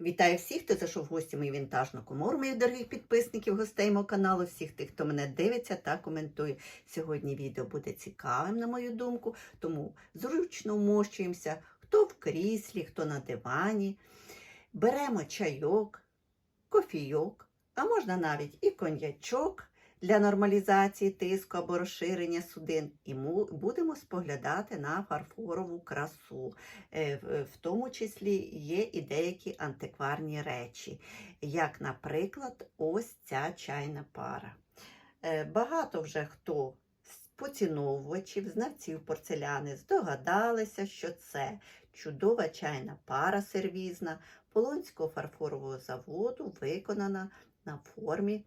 Вітаю всіх, хто зайшов в гості мою вінтажну комору, моїх дорогих підписників, гостей мого каналу, всіх тих, хто мене дивиться та коментує. Сьогодні відео буде цікавим, на мою думку, тому зручно вмощуємося, хто в кріслі, хто на дивані. Беремо чайок, кофійок, а можна навіть і коньячок для нормалізації тиску або розширення судин. І будемо споглядати на фарфорову красу. Е, в- тому числі є і деякі антикварні речі, як, наприклад, ось ця чайна пара. Е, Багато вже хто з поціновувачів, знавців порцеляни здогадалися, що це чудова чайна пара сервізна Полонського фарфорового заводу, виконана на формі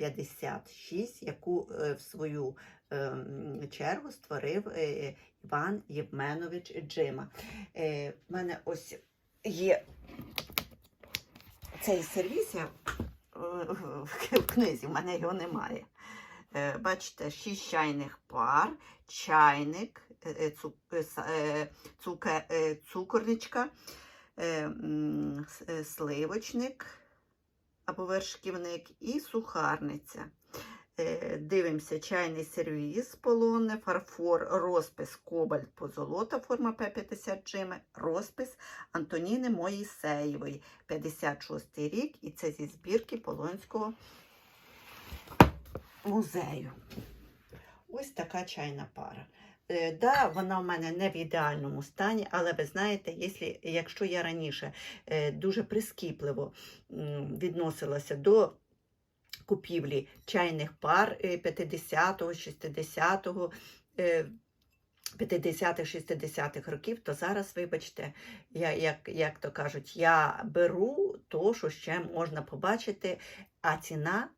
П-56, яку е, в свою ем, чергу створив е, Іван Євменович Джима. Е, в мене ось є цей сервіс, я е, в, книзі, в мене його немає. Е, бачите, шість чайних пар, чайник, е, цу, е, са- е, цуке, е, цукорничка, е, м, с- е, сливочник або вершківник і сухарниця. Е, Дивимося, чайний сервіз полонне, фарфор, розпис Кобальт позолота, форма П-50 Джими, розпис Антоніни Моїсеєвої, 56 рік, і це зі збірки Полонського музею. Ось така чайна пара. Е, Да, вона в мене не в ідеальному стані, але ви знаєте, якщо, я раніше е, дуже прискіпливо відносилася до купівлі чайних пар е, 50-го, 60-го, е, 50-х, 60-х років, то зараз, вибачте, я, як, як то кажуть, я беру то, що ще можна побачити, а ціна,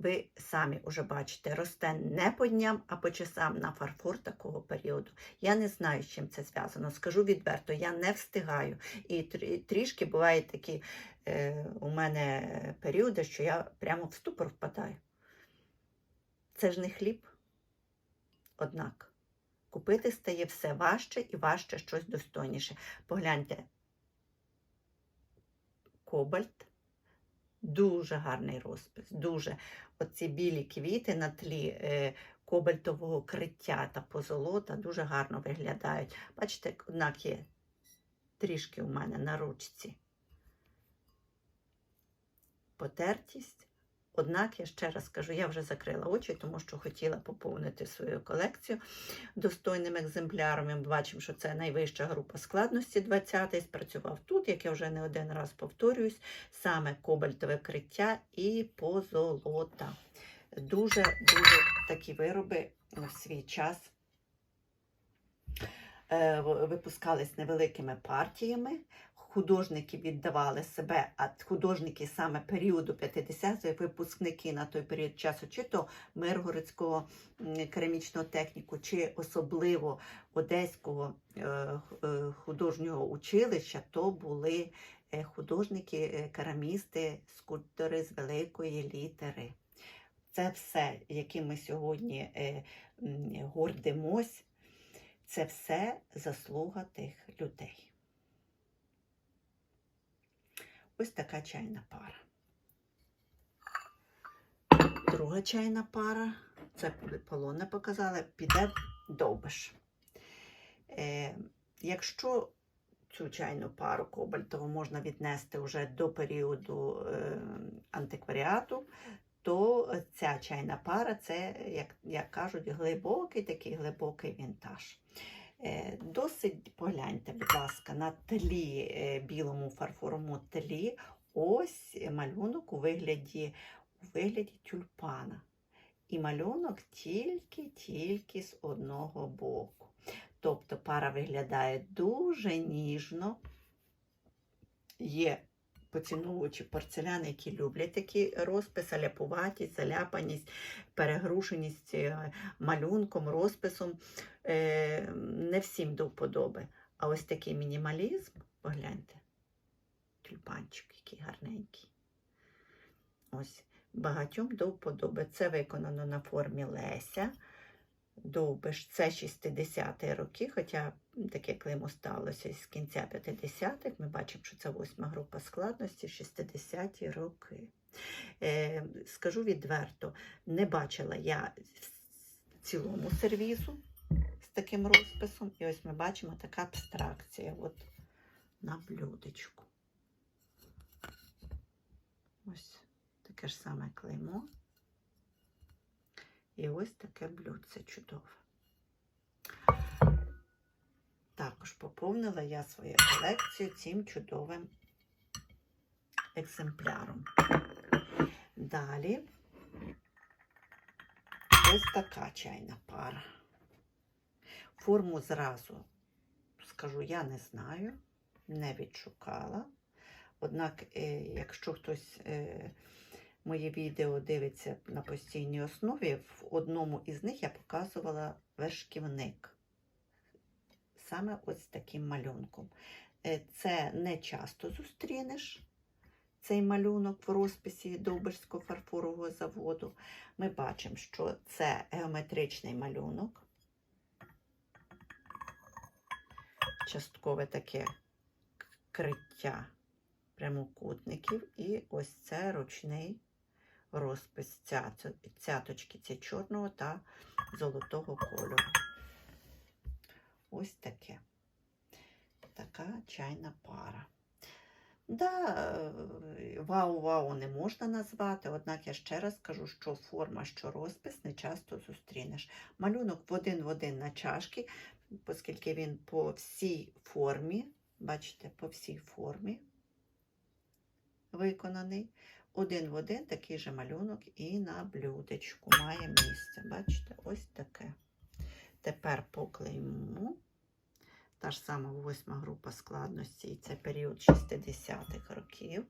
ви самі вже бачите, росте не по дням, а по часам на фарфор такого періоду. Я не знаю, з чим це зв'язано. Скажу відверто, я не встигаю. І трішки бувають такі е, у мене періоди, що я прямо в ступор впадаю. Це ж не хліб. Однак купити стає все важче і важче щось достойніше. Погляньте, кобальт. Дуже гарний розпис. Дуже оці білі квіти на тлі е, кобальтового криття та позолота дуже гарно виглядають. Бачите, однак є трішки у мене на ручці потертість. Однак, я ще раз кажу, я вже закрила очі, тому що хотіла поповнити свою колекцію достойним екземпляром. Ми бачимо, що це найвища група складності 20-й. Спрацював тут, як я вже не один раз повторююсь, саме кобальтове криття і позолота. Дуже дуже такі вироби в свій час е, випускались невеликими партіями. Художники віддавали себе, а художники саме періоду 50-х, випускники на той період часу, чи то Миргородського керамічного техніку, чи особливо Одеського е, е, художнього училища, то були е, художники, керамісти, скульптори з великої літери. Це все, яким ми сьогодні гордимось, це все заслуга тих людей. Ось така чайна пара. Друга чайна пара, це полонне показала, піде довбиш. Е, якщо цю чайну пару кобальтову можна віднести вже до періоду е, антикваріату, то ця чайна пара це, як, як кажуть, глибокий такий глибокий вінтаж. Е, Досить погляньте, будь ласка, на тлі, е, білому фарфоровому тлі, ось малюнок у вигляді, у вигляді тюльпана. І малюнок тільки-тільки з одного боку. Тобто пара виглядає дуже ніжно. Є поціновувачі порцеляни, які люблять такі розписи, ляпуватість, заляпаність, перегрушеність е, малюнком, розписом. Е, не всім до вподоби. А ось такий мінімалізм, погляньте, тюльпанчик, який гарненький. Ось, багатьом до вподоби. Це виконано на формі Леся. Довбиш, це 60-ті роки, хоча таке клеймо сталося з кінця 50-х. Ми бачимо, що це восьма група складності, 60-ті роки. Е, скажу відверто, не бачила я в цілому сервізу таким розписом. І ось ми бачимо така абстракція от на блюдечку. Ось таке ж саме клеймо. І ось таке блюдце чудове. Також поповнила я свою колекцію цим чудовим екземпляром. Далі ось така чайна пара. Форму зразу, скажу, я не знаю, не відшукала. Однак, е, якщо хтось е, моє відео дивиться на постійній основі, в одному із них я показувала вершківник. Саме ось таким малюнком. Е, Це не часто зустрінеш цей малюнок в розписі Довбишського фарфорового заводу. Ми бачимо, що це геометричний малюнок. Часткове таке криття прямокутників. І ось це ручний розпис цяточки ці чорного та золотого кольору. Ось таке. Така чайна пара. Да, е, вау-вау не можна назвати, однак я ще раз кажу, що форма, що розпис не часто зустрінеш. Малюнок в один в один на чашки, оскільки він по всій формі, бачите, по всій формі виконаний. Один в один такий же малюнок і на блюдечку має місце. Бачите, ось таке. Тепер поклейму. Та ж сама восьма група складності, і це період 60-х років.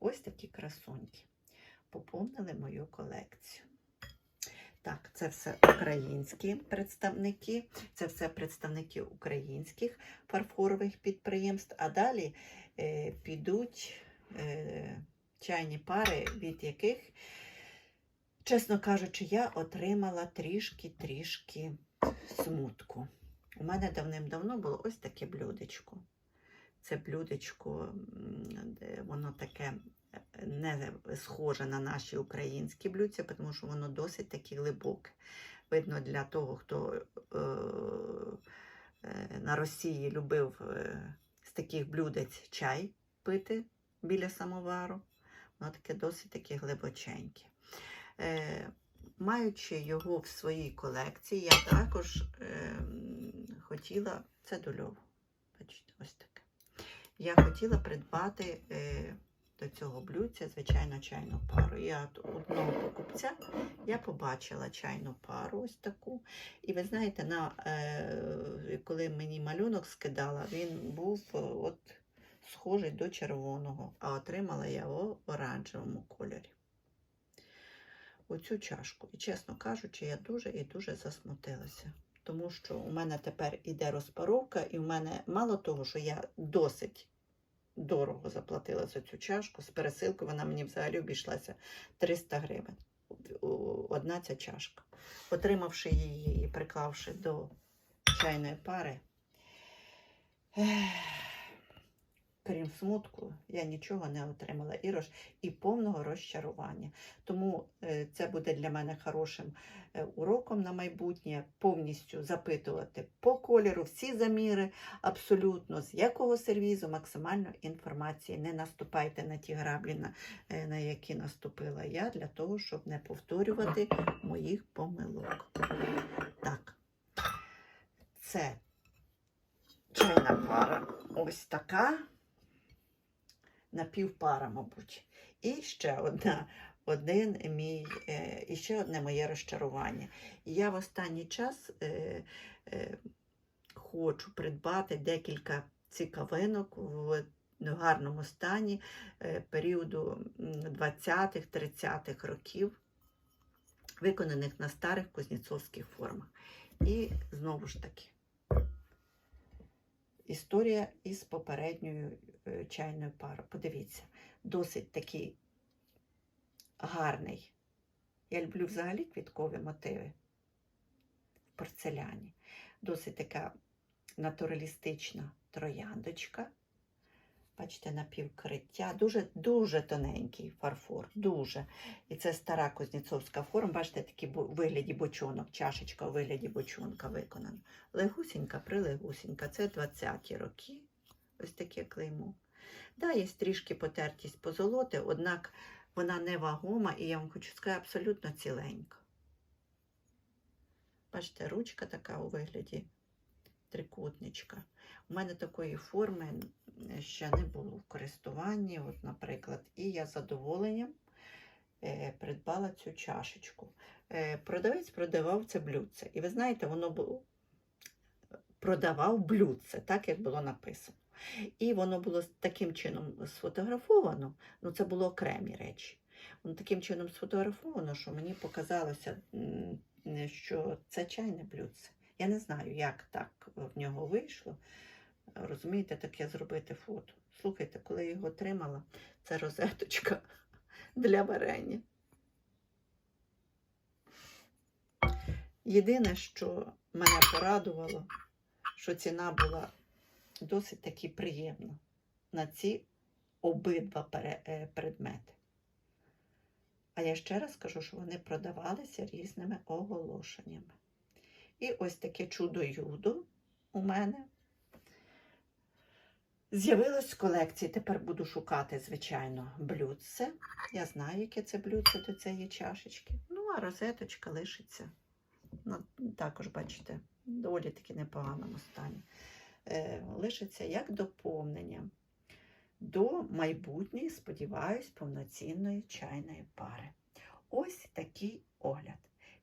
Ось такі красуньки. Поповнили мою колекцію. Так, це все українські представники, це все представники українських фарфорових підприємств, а далі е, підуть е, чайні пари, від яких, чесно кажучи, я отримала трішки-трішки смутку. У мене давним-давно було ось таке блюдечко. Це блюдечко, де воно таке не схоже на наші українські блюдця, тому що воно досить таке глибоке. Видно, для того, хто е, е, на Росії любив е, з таких блюдець чай пити біля самовару. Воно таке досить таке глибоченьке. Е, маючи його в своїй колекції, я також е, хотіла, це дольово, бачите, ось таке. Я хотіла придбати е, до цього блюдця, звичайно, чайну пару. Я одного покупця я побачила чайну пару ось таку. І ви знаєте, на, е, коли мені малюнок скидала, він був е, от схожий до червоного, а отримала я в оранжевому кольорі. Оцю чашку. І, чесно кажучи, я дуже і дуже засмутилася. Тому що у мене тепер іде розпаровка, і в мене мало того, що я досить дорого заплатила за цю чашку. З пересилки вона мені взагалі обійшлася 300 гривень. Одна ця чашка. Отримавши її і приклавши до чайної пари, крім смутку, я нічого не отримала і, роз... і повного розчарування. Тому е, це буде для мене хорошим е, уроком на майбутнє повністю запитувати по кольору всі заміри, абсолютно з якого сервізу максимально інформації. Не наступайте на ті граблі, на, е, на які наступила я, для того, щоб не повторювати моїх помилок. Так, це чайна пара. Ось така напівпара, мабуть. І ще одна, один мій, е, і ще одне моє розчарування. Я в останній час е, е, хочу придбати декілька цікавинок в гарному стані е, періоду 20-30-х років, виконаних на старих кузнєцовських формах. І знову ж таки. Історія із попередньою е, чайною парою. Подивіться, досить такий гарний. Я люблю взагалі квіткові мотиви в порцеляні. Досить така натуралістична трояндочка. Бачите, напівкриття. Дуже дуже тоненький фарфор, дуже. І це стара кузнєцовська форма. Бачите, такі у вигляді бочонок, чашечка у вигляді бочонка виконана. Легусінька, прилегусінька. Це 20-ті роки. Ось таке клеймо. Да, є трішки потертість позолоти, однак вона не вагома, і я вам хочу сказати, абсолютно ціленька. Бачите, ручка така у вигляді трикутничка. У мене такої форми ще не було в користуванні, от, наприклад, і я з задоволенням е, придбала цю чашечку. Е, продавець продавав це блюдце. І ви знаєте, воно було продавав блюдце, так як було написано. І воно було таким чином сфотографовано, ну це було окремі речі. Воно таким чином сфотографовано, що мені показалося, що це чайне блюдце. Я не знаю, як так в нього вийшло. Розумієте, таке зробити фото. Слухайте, коли я його тримала, це розеточка для варення. Єдине, що мене порадувало, що ціна була досить таки приємна на ці обидва е, предмети. А я ще раз скажу, що вони продавалися різними оголошеннями. І ось таке чудо-юдо у мене з'явилось в колекції. Тепер буду шукати, звичайно, блюдце. Я знаю, яке це блюдце до цієї чашечки. Ну, а розеточка лишиться. Ну, також, бачите, доволі таки непоганому стані. Е, лишиться як доповнення до майбутньої, сподіваюсь, повноцінної чайної пари. Ось такий огляд.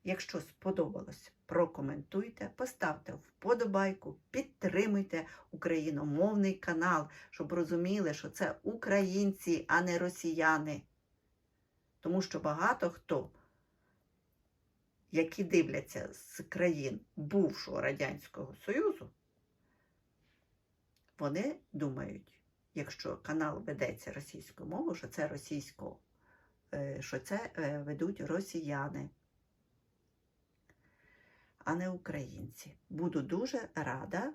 Якщо сподобалось, прокоментуйте, поставте вподобайку, підтримуйте україномовний канал, щоб розуміли, що це українці, а не росіяни. Тому що багато хто, які дивляться з країн бувшого Радянського Союзу, вони думають, якщо канал ведеться російською мовою, що це російсько, е, що це е, ведуть росіяни, а не українці. Буду дуже рада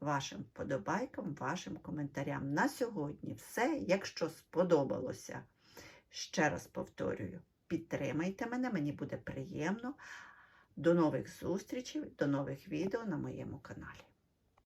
вашим вподобайкам, вашим коментарям. На сьогодні все. Якщо сподобалося, ще раз повторюю, підтримайте мене, мені буде приємно. До нових зустрічей, до нових відео на моєму каналі.